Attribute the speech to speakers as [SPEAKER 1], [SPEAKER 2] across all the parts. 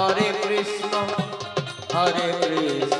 [SPEAKER 1] হরে কৃষ্ণ হরে কৃষ্ণ।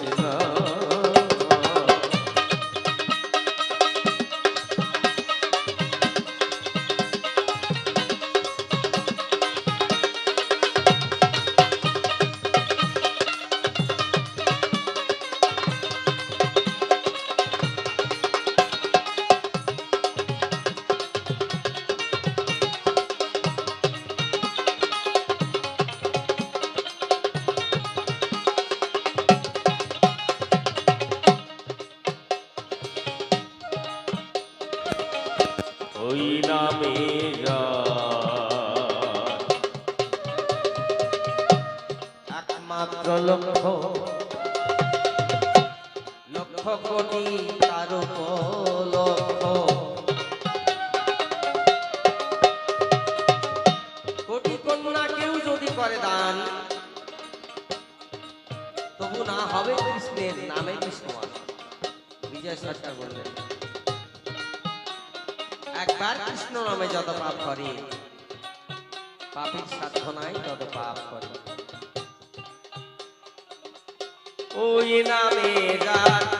[SPEAKER 1] লক্ষ কোটি তার লক্ষ কোটি কন্যা কেউ যদি করে দান, তবু না হবে কৃষ্ণের নামে কৃষ্ণমান বিজয় সরকার বললেন, একবার কৃষ্ণ নামে যত পাপ করে, পাপের সাধ্য নাই তত পাপ করে। ওই নামে যার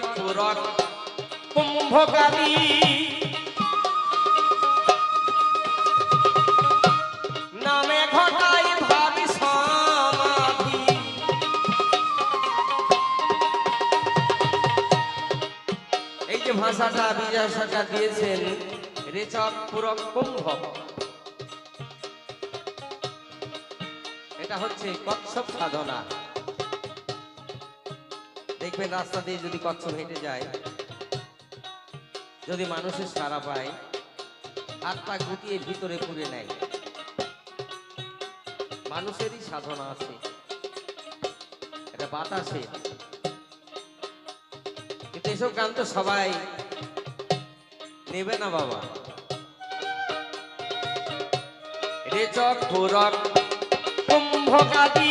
[SPEAKER 1] রেচর পুরক কুম্ভকালী। নামে ঘটাই ভাবি সমাধি। এই যে ভাষাটা বিজয় দিয়েছেন রেচক পুরক কুম্ভ। এটা হচ্ছে কচ্ছপ সাধনা। দেখবেন রাস্তা দিয়ে যদি কচ্ছপ হেঁটে যায়, যদি মানুষের সারা পায়, হাত পা গুটিয়ে ভিতরে পুরে নেয়। মানুষেরই সাধনা আছে। এটা বাতাসে কিন্তু এসব গান তো সবাই নেবে না বাবা। রেচক পুরক কুম্ভকাদি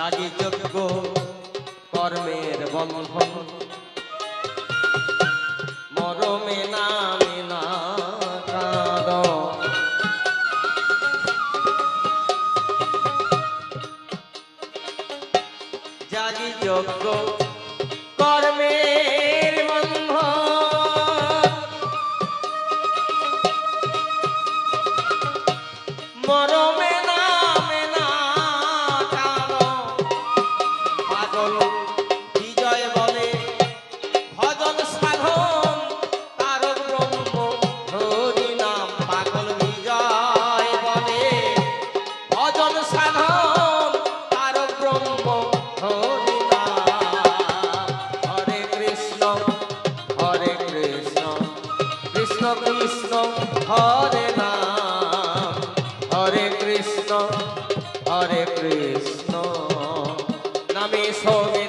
[SPEAKER 1] জাগি যোগ্য কর্মের বন্ধন। মরমে নামে না কাঁদ। জাগি যোগ্য কৃষ্ণ নামে সবে